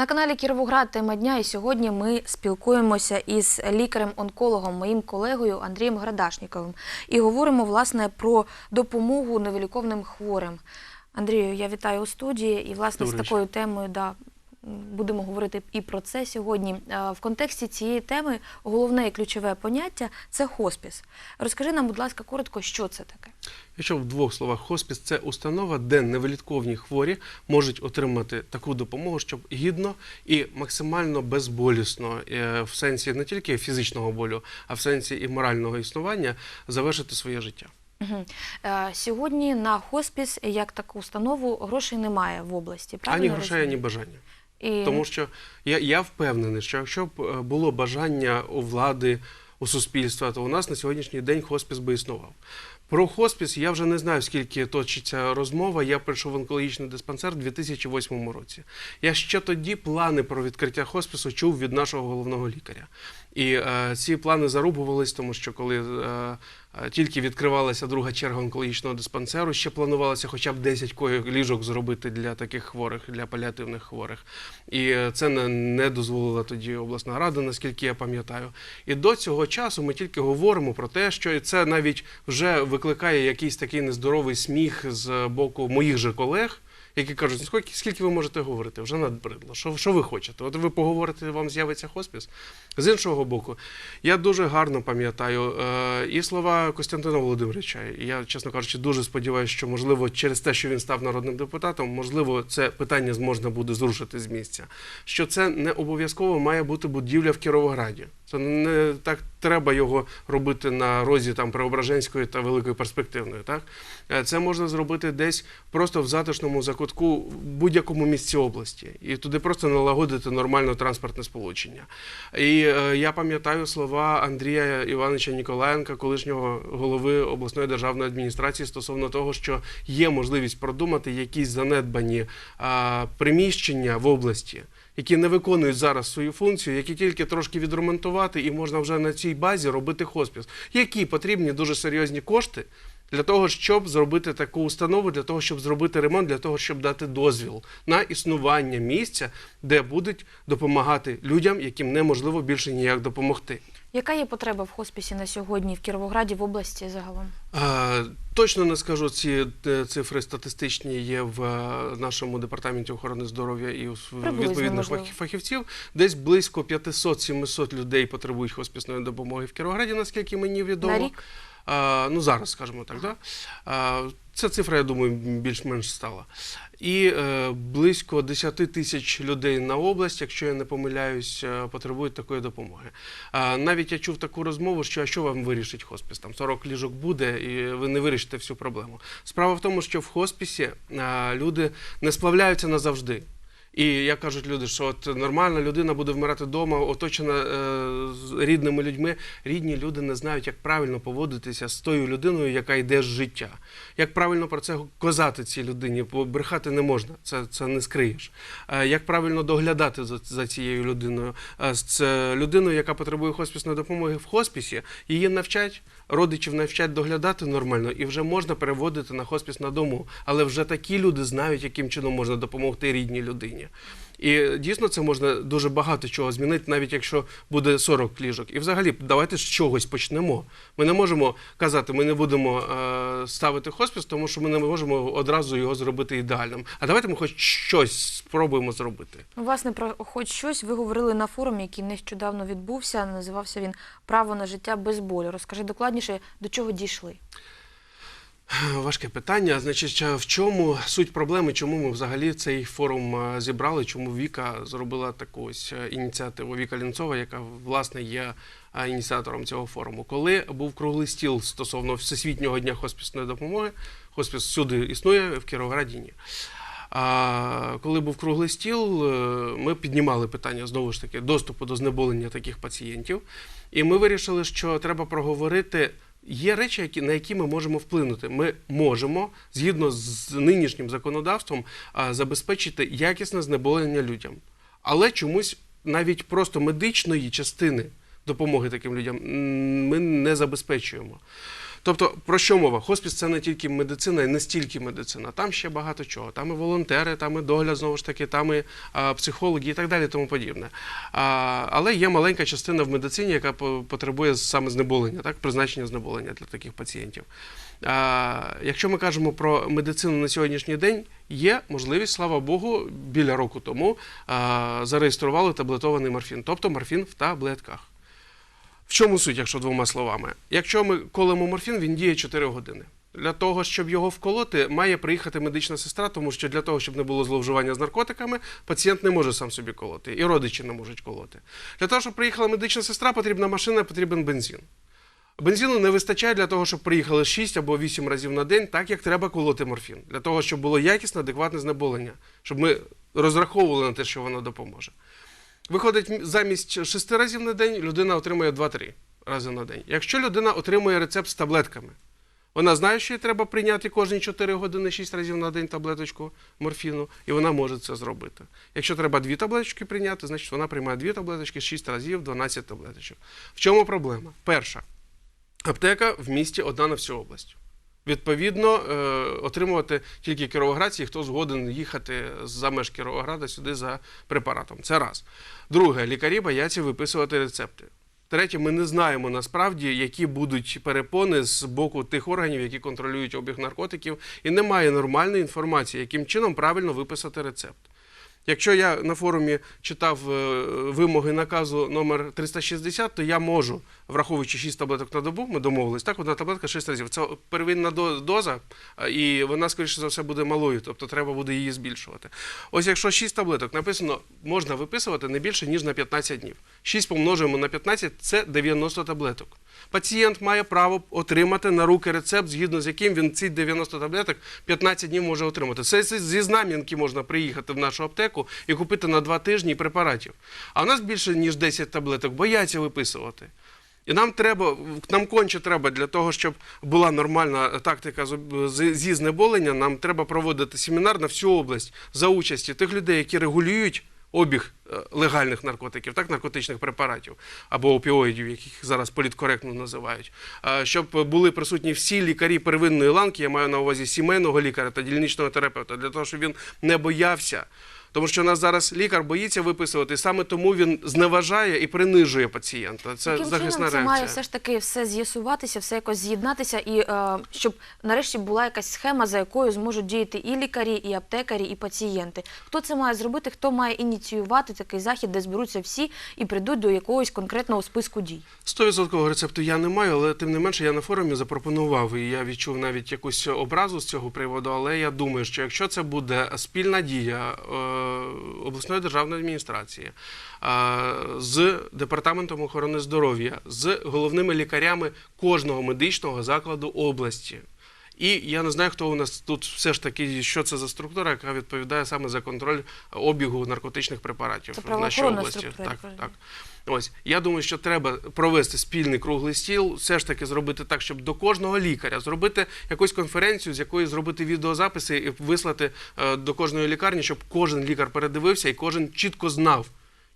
На каналі Кіровоград тема дня. І сьогодні ми спілкуємося із лікарем-онкологом, моїм колегою Андрієм Градашніковим, і говоримо власне про допомогу невиліковним хворим. Андрію, я вітаю у студії. І власне Добре. з такою темою да, будемо говорити і про це сьогодні. Е, В контексті цієї теми головне і ключове поняття це хоспіс. Розкажи нам, будь ласка, коротко, що це таке. Якщо в двох словах, хоспіс це установа, де невилітковні хворі можуть отримати таку допомогу, щоб гідно і максимально безболісно, е, в сенсі не тільки фізичного болю, а в сенсі і морального існування завершити своє життя. Е, Сьогодні на хоспіс як таку установу грошей немає в області. Правильно ані грошей, ані бажання. І... Тому що я, я впевнений, що якщо б е, було бажання у влади, у суспільства, то у нас на сьогоднішній день хоспіс би існував. Про хоспіс я вже не знаю, скільки точиться розмова. Я прийшов в онкологічний диспансер у 2008 році. Я ще тоді плани про відкриття хоспісу чув від нашого головного лікаря. І е, ці плани зарубувались, тому що коли е, тільки відкривалася друга черга онкологічного диспансеру, ще планувалося хоча б 10 койок ліжок зробити для таких хворих, для паліативних хворих. І е, це не дозволила тоді обласна рада, наскільки я пам'ятаю. І до цього часу ми тільки говоримо про те, що це навіть вже викликає якийсь такий нездоровий сміх з боку моїх же колег. Які кажуть, скільки, скільки ви можете говорити? Вже надбридло. Що, що ви хочете? От ви поговорите, вам з'явиться хоспіс. З іншого боку, я дуже гарно пам'ятаю е, і слова Костянтина Володимировича. Я, чесно кажучи, дуже сподіваюся, що можливо через те, що він став народним депутатом, можливо, це питання можна буде зрушити з місця. Що це не обов'язково має бути будівля в Кіровограді. Це не так треба його робити на розі там Преображенської та Великої перспективної. Так Е, це можна зробити десь просто в затишному закутку в будь-якому місці області, і туди просто налагодити нормальне транспортне сполучення. І е, я пам'ятаю слова Андрія Івановича Ніколаєнка, колишнього голови обласної державної адміністрації, стосовно того, що є можливість продумати якісь занедбані а, приміщення в області. Які не виконують зараз свою функцію, які тільки трошки відремонтувати, і можна вже на цій базі робити хоспіс, які потрібні дуже серйозні кошти для того, щоб зробити таку установу, для того, щоб зробити ремонт, для того, щоб дати дозвіл на існування місця, де будуть допомагати людям, яким неможливо більше ніяк допомогти. Яка є потреба в хоспісі на сьогодні в Кіровограді, в області загалом? А, точно не скажу, ці е, цифри статистичні є в е, нашому департаменті охорони здоров'я і у відповідних можливо. фахівців. Десь близько 500-700 людей потребують хоспісної допомоги в Кіровограді, наскільки мені відомо. На рік? Ну зараз, скажімо так, да? ця цифра, я думаю, більш-менш стала. І е, близько 10 тисяч людей на область, якщо я не помиляюсь, е, потребують такої допомоги. Навіть я чув таку розмову, що а що вам вирішить хоспіс? Там 40 ліжок буде, і ви не вирішите всю проблему. Справа в тому, що в хоспісі люди не сплавляються назавжди. І як кажуть люди, що от нормальна людина буде вмирати вдома, оточена е, з рідними людьми. Рідні люди не знають, як правильно поводитися з тою людиною, яка йде з життя. Як правильно про це казати цій людині, бо брехати не можна, це, це не скриєш. Е, як правильно доглядати за, за цією людиною? Е, з е, людиною, яка потребує хоспісної допомоги в хоспісі, її навчать, родичів навчать доглядати нормально, і вже можна переводити на хоспіс на дому. Але вже такі люди знають, яким чином можна допомогти рідній людині. І дійсно це можна дуже багато чого змінити, навіть якщо буде 40 ліжок. І взагалі, давайте з чогось почнемо. Ми не можемо казати, ми не будемо е, ставити хоспіс, тому що ми не можемо одразу його зробити ідеальним. А давайте ми хоч щось спробуємо зробити. Власне, про хоч щось ви говорили на форумі, який нещодавно відбувся. Називався він Право на життя без болю. Розкажи докладніше, до чого дійшли. Важке питання. Значить, в чому суть проблеми, чому ми взагалі цей форум е, зібрали? Чому Віка зробила таку ось е, ініціативу? Віка Лінцова, яка власне є е, ініціатором цього форуму. Коли був круглий стіл стосовно Всесвітнього дня хоспісної допомоги, хоспіс всюди існує, в Кіровограді ні. А коли був круглий стіл, е, ми піднімали питання знову ж таки доступу до знеболення таких пацієнтів. І ми вирішили, що треба проговорити. Є речі, які, на які ми можемо вплинути. Ми можемо, згідно з нинішнім законодавством, забезпечити якісне знеболення людям. Але чомусь навіть просто медичної частини допомоги таким людям ми не забезпечуємо. Тобто, про що мова? Хоспіс це не тільки медицина і не стільки медицина. Там ще багато чого. Там і волонтери, там і догляд, знову ж таки, там і а, психологи і так далі, тому подібне. А, але є маленька частина в медицині, яка потребує саме знеболення, так, призначення знеболення для таких пацієнтів. А, якщо ми кажемо про медицину на сьогоднішній день, є можливість, слава Богу, біля року тому а, зареєстрували таблетований морфін, тобто морфін в таблетках. В чому суть, якщо двома словами? Якщо ми колемо морфін, він діє 4 години. Для того, щоб його вколоти, має приїхати медична сестра, тому що для того, щоб не було зловживання з наркотиками, пацієнт не може сам собі колоти, і родичі не можуть колоти. Для того, щоб приїхала медична сестра, потрібна машина, потрібен бензин. Бензину не вистачає для того, щоб приїхали 6 або 8 разів на день, так як треба колоти морфін, для того, щоб було якісне, адекватне знеболення, щоб ми розраховували на те, що воно допоможе. Виходить, замість 6 разів на день людина отримує 2-3 рази на день. Якщо людина отримує рецепт з таблетками, вона знає, що їй треба прийняти кожні 4 години 6 разів на день таблеточку морфіну, і вона може це зробити. Якщо треба дві таблеточки прийняти, значить вона приймає дві таблеточки 6 разів 12 таблеточок. В чому проблема? Перша. Аптека в місті одна на всю область. Відповідно, е, отримувати тільки кіровоградці, хто згоден їхати за меж Кіровограда сюди за препаратом. Це раз. Друге, лікарі бояться виписувати рецепти. Третє, ми не знаємо насправді, які будуть перепони з боку тих органів, які контролюють обіг наркотиків, і немає нормальної інформації, яким чином правильно виписати рецепт. Якщо я на форумі читав е, вимоги наказу номер 360, то я можу, враховуючи 6 таблеток на добу, ми домовились, так, одна таблетка 6 разів. Це первинна доза, і вона, скоріше за все, буде малою, тобто треба буде її збільшувати. Ось якщо 6 таблеток написано, можна виписувати не більше, ніж на 15 днів. 6 помножуємо на 15 – це 90 таблеток. Пацієнт має право отримати на руки рецепт, згідно з яким він ці 90 таблеток 15 днів може отримати. Це це зі знам'янки можна приїхати в нашу аптеку і купити на 2 тижні препаратів. А в нас більше ніж 10 таблеток бояться виписувати. І нам треба, нам конче треба для того, щоб була нормальна тактика зі знеболення, нам треба проводити семінар на всю область за участі тих людей, які регулюють обіг е, легальних наркотиків, так, наркотичних препаратів або опіоїдів, яких зараз політкоректно називають, Е, щоб були присутні всі лікарі первинної ланки, я маю на увазі сімейного лікаря та дільничного терапевта, для того, щоб він не боявся. Тому що у нас зараз лікар боїться виписувати, саме тому він зневажає і принижує пацієнта. Це Яким захисна чином це має все ж таки все з'ясуватися, все якось з'єднатися, і е, щоб нарешті була якась схема, за якою зможуть діяти і лікарі, і аптекарі, і пацієнти. Хто це має зробити? Хто має ініціювати такий захід, де зберуться всі і прийдуть до якогось конкретного списку дій? 100% рецепту я не маю, але тим не менше я на форумі запропонував, і я відчув навіть якусь образу з цього приводу. Але я думаю, що якщо це буде спільна дія е, обласної державної адміністрації е, з департаментом охорони здоров'я, з головними лікарями кожного медичного закладу області. І я не знаю, хто у нас тут все ж таки, що це за структура, яка відповідає саме за контроль обігу наркотичних препаратів Це в нашій області. Так, так. Ось я думаю, що треба провести спільний круглий стіл, все ж таки зробити так, щоб до кожного лікаря зробити якусь конференцію, з якої зробити відеозаписи і вислати е, до кожної лікарні, щоб кожен лікар передивився і кожен чітко знав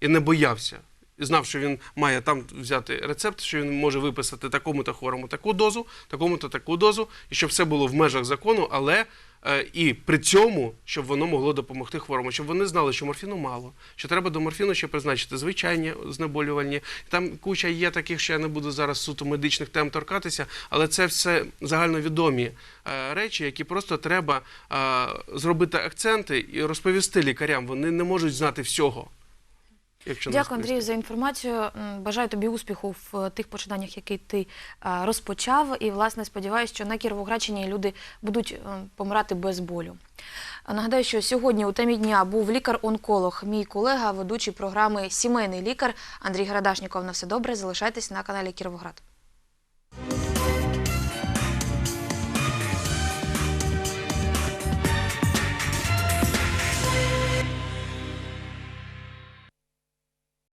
і не боявся. Знав, що він має там взяти рецепт, що він може виписати такому-то хворому таку дозу, такому-то таку дозу, і щоб все було в межах закону, але е, і при цьому, щоб воно могло допомогти хворому, щоб вони знали, що морфіну мало, що треба до морфіну ще призначити звичайні знеболювальні. Там куча є таких, що я не буду зараз суто медичних тем торкатися, але це все загальновідомі е, речі, які просто треба е, зробити акценти і розповісти лікарям. Вони не можуть знати всього. Якщо Дякую. Андрію, за інформацію. Бажаю тобі успіху в е, тих починаннях, які ти е, розпочав. І, власне, сподіваюся, що на Кіровоградщині люди будуть е, помирати без болю. Нагадаю, що сьогодні у темі дня був лікар-онколог, мій колега, ведучий програми Сімейний лікар Андрій Градашніков. На все добре. Залишайтесь на каналі Кіровоград.